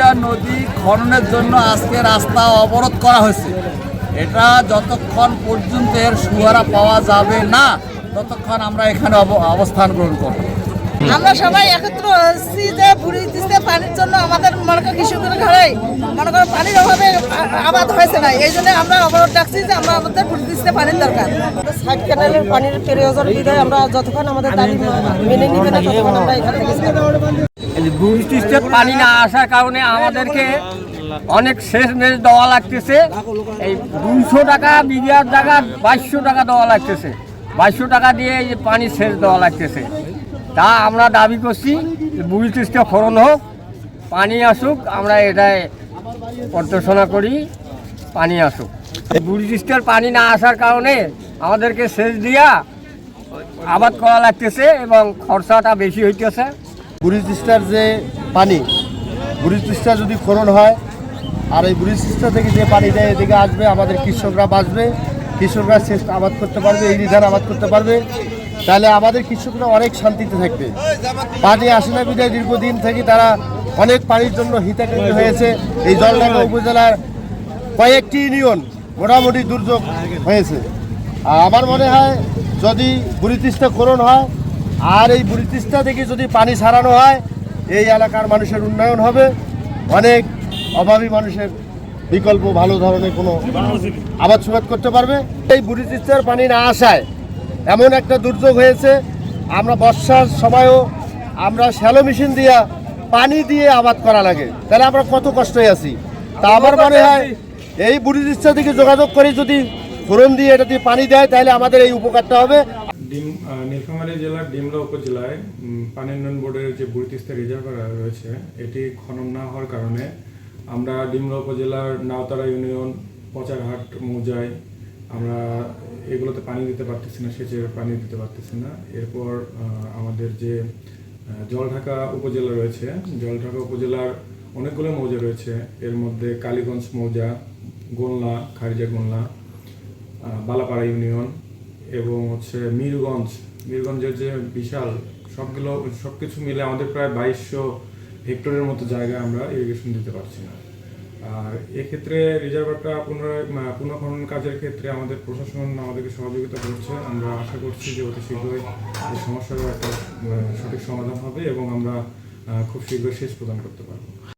দুইটা নদী খননের জন্য আজকে রাস্তা অবরোধ করা হয়েছে। এটা যতক্ষণ পর্যন্ত এর সুয়ারা পাওয়া যাবে না ততক্ষণ আমরা এখানে অব- অবস্থান গ্রহণ করব। আমরা সবাই একত্র হচ্ছি যে বুড়ি দিতে পানির জন্য আমাদের মনে করেন কৃষকের ঘরে মনে করেন পানির অভাবে আবাদ হয়েছে না। এই জন্য আমরা অবরোধ ডাকছি যে আমরা আমাদের বুড়ি দিতে পানির দরকার। সাইড ক্যানেলের পানির প্রয়োজন বিধায় আমরা যতক্ষণ আমাদের দাবি মেনে নিবে না ততক্ষণ আমরা এখান বৃষ্টির পানি না আসার কারণে আমাদেরকে অনেক শেষ মেশ দেওয়া লাগতেছে। এই দুইশো টাকা বিঘার জায়গা বাইশশো টাকা দেওয়া লাগতেছে। বাইশশো টাকা দিয়ে এই পানি সেচ দেওয়া লাগতেছে। তা আমরা দাবি করছি যে তিস্তা ফোরন হোক, পানি আসুক, আমরা এটাই প্রদর্শনা করি পানি আসুক। এই তিস্তার পানি না আসার কারণে আমাদেরকে সেচ দিয়া আবাদ করা লাগতেছে এবং খরচাটা বেশি হইতেছে। বুড়ি তিস্তার যে পানি বুড়ি তিস্তা যদি খনন হয়, আর এই বুড়ি তিস্তা থেকে যে পানি দেয় এদিকে আসবে, আমাদের কৃষকরা বাঁচবে, কৃষকরা শেষ আবাদ করতে পারবে, এই ধান আবাদ করতে পারবে, তাহলে আমাদের কৃষকরা অনেক শান্তিতে থাকবে। পানি আসে না বিদায়, দীর্ঘদিন থেকে তারা অনেক পানির জন্য হিতাকাঙ্ক্ষী হয়েছে। এই জলঢাকা উপজেলার কয়েকটি ইউনিয়ন মোটামুটি দুর্যোগ হয়েছে। আর আমার মনে হয়, যদি বুড়ি তিস্তা খনন হয় আর এই তিস্তা থেকে যদি পানি ছাড়ানো হয় এই এলাকার মানুষের উন্নয়ন হবে। অনেক অভাবী মানুষের বিকল্প ভালো ধরনের কোনো আবাদ সুবাদ করতে পারবে। এই বুড়ি তিস্তার পানি না আসায় এমন একটা দুর্যোগ হয়েছে। আমরা বর্ষার সময়ও আমরা শ্যালো মেশিন দিয়া পানি দিয়ে আবাদ করা লাগে। তাহলে আমরা কত কষ্টে আছি? তা আমার মনে হয় এই বুড়ি তিস্তা থেকে যোগাযোগ করে যদি ফোরন দিয়ে এটা দিয়ে পানি দেয় তাহলে আমাদের এই উপকারটা হবে। ডিম নীলফামারী জেলার ডিমলা উপজেলায় পানি উন্নয়ন বোর্ডের যে বুড়িতিস্তা রিজার্ভার রয়েছে এটি খনন না হওয়ার কারণে আমরা ডিমলা উপজেলার নাওতারা ইউনিয়ন পচারহাট মৌজায় আমরা এগুলোতে পানি দিতে পারতেছি না সেচের পানি দিতে পারতেছি না। এরপর আমাদের যে জলঢাকা উপজেলা রয়েছে জলঢাকা উপজেলার অনেকগুলো মৌজা রয়েছে। এর মধ্যে কালীগঞ্জ মৌজা গোলনা খারিজা আহ, বালাপাড়া ইউনিয়ন এবং হচ্ছে মিরগঞ্জ, মিরগঞ্জের যে বিশাল, সবগুলো সব কিছু মিলে আমাদের প্রায় বাইশশো হেক্টরের মতো জায়গায় আমরা ইরিগেশন দিতে পারছি না। আর এক্ষেত্রে রিজার্ভারটা পুনরায় পুনঃখনন কাজের ক্ষেত্রে আমাদের প্রশাসন আমাদেরকে সহযোগিতা করছে। আমরা আশা করছি যে অতি শীঘ্রই এই সমস্যার একটা সঠিক সমাধান হবে এবং আমরা খুব শীঘ্রই শেষ প্রদান করতে পারব।